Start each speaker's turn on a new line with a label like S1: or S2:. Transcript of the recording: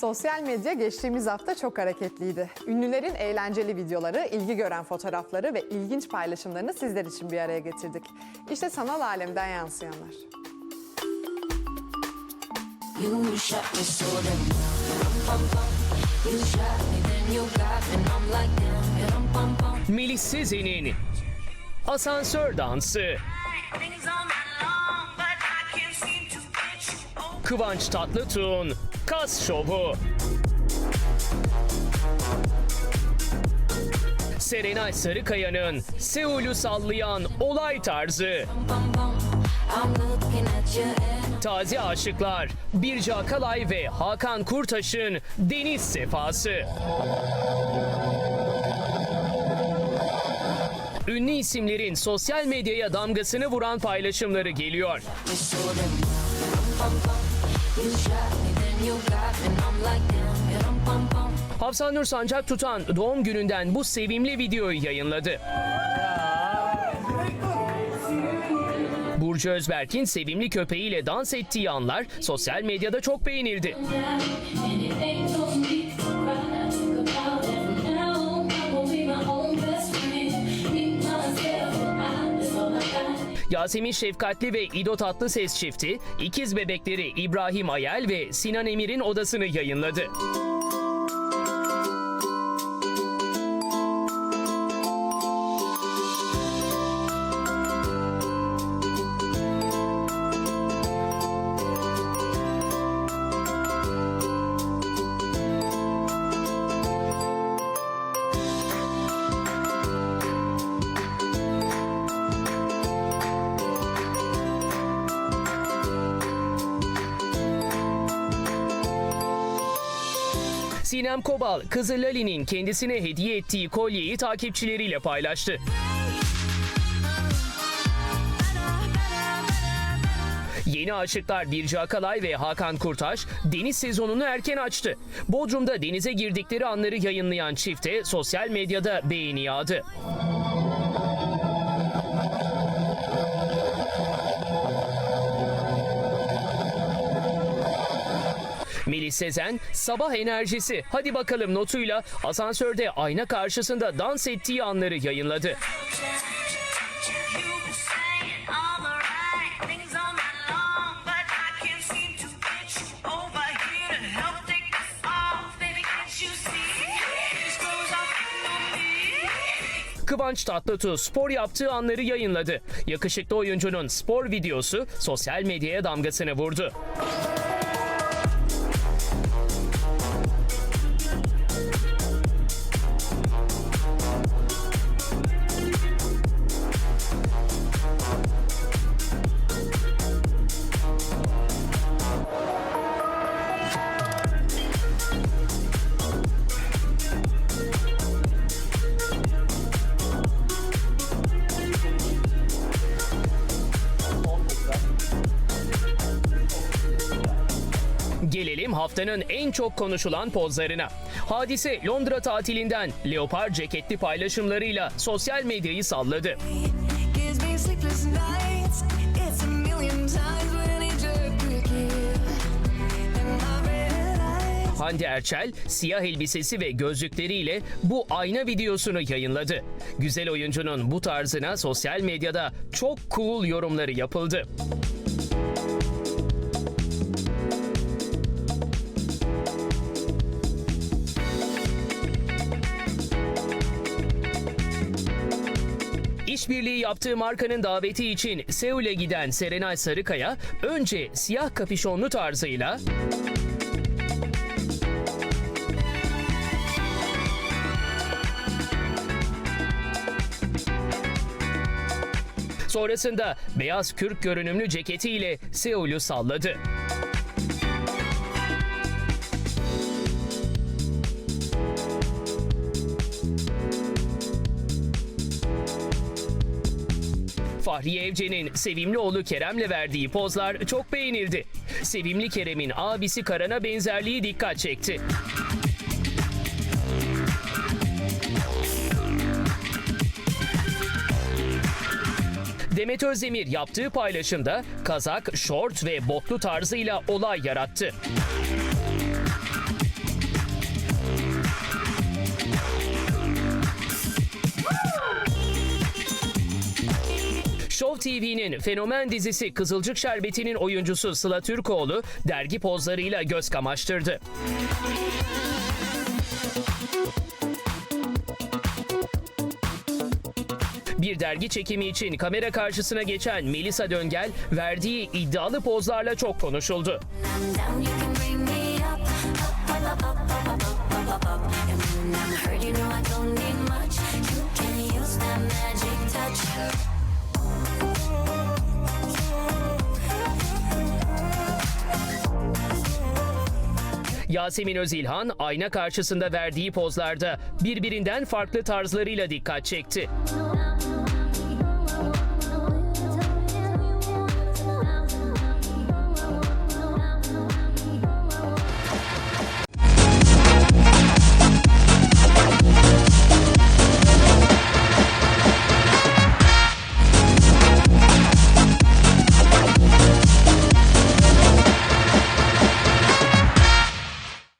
S1: Sosyal medya geçtiğimiz hafta çok hareketliydi. Ünlülerin eğlenceli videoları, ilgi gören fotoğrafları ve ilginç paylaşımlarını sizler için bir araya getirdik. İşte sanal alemden yansıyanlar.
S2: Melis Sezen'in asansör dansı, Kıvanç Tatlıtuğ'un kas şovu. Serenay Sarıkaya'nın Seul'ü sallayan olay tarzı. Taze aşıklar Birce Akalay ve Hakan Kurtaş'ın deniz sefası. Ünlü isimlerin sosyal medyaya damgasını vuran paylaşımları geliyor. Hafsan Nur Sancak tutan doğum gününden bu sevimli videoyu yayınladı. Burcu Özberk'in sevimli köpeğiyle dans ettiği anlar sosyal medyada çok beğenildi. Yasemin Şefkatli ve İdo Tatlıses çifti ikiz bebekleri İbrahim Ayel ve Sinan Emir'in odasını yayınladı. Sinem Kobal, kızı Lali'nin kendisine hediye ettiği kolyeyi takipçileriyle paylaştı. Yeni aşıklar Birce Akalay ve Hakan Kurtaş deniz sezonunu erken açtı. Bodrum'da denize girdikleri anları yayınlayan çifte sosyal medyada beğeni yağdı. Melis Sezen sabah enerjisi hadi bakalım notuyla asansörde ayna karşısında dans ettiği anları yayınladı. Kıvanç Tatlıtuğ spor yaptığı anları yayınladı. Yakışıklı oyuncunun spor videosu sosyal medyaya damgasını vurdu. Haftanın en çok konuşulan pozlarına. Hadise Londra tatilinden leopar ceketli paylaşımlarıyla sosyal medyayı salladı. Hande Erçel siyah elbisesi ve gözlükleriyle bu ayna videosunu yayınladı. Güzel oyuncunun bu tarzına sosyal medyada çok cool yorumları yapıldı. İşbirliği yaptığı markanın daveti için Seul'e giden Serenay Sarıkaya önce siyah kapüşonlu tarzıyla Sonrasında beyaz kürk görünümlü ceketiyle Seul'ü salladı. Fahriye Evcen'in sevimli oğlu Kerem'le verdiği pozlar çok beğenildi. Sevimli Kerem'in abisi Karan'a benzerliği dikkat çekti. Demet Özdemir yaptığı paylaşımda kazak, şort ve botlu tarzıyla olay yarattı. Show TV'nin fenomen dizisi Kızılcık Şerbeti'nin oyuncusu Sıla Türkoğlu dergi pozlarıyla göz kamaştırdı. Bir dergi çekimi için kamera karşısına geçen Melisa Döngel verdiği iddialı pozlarla çok konuşuldu. Yasemin Özilhan ayna karşısında verdiği pozlarda birbirinden farklı tarzlarıyla dikkat çekti.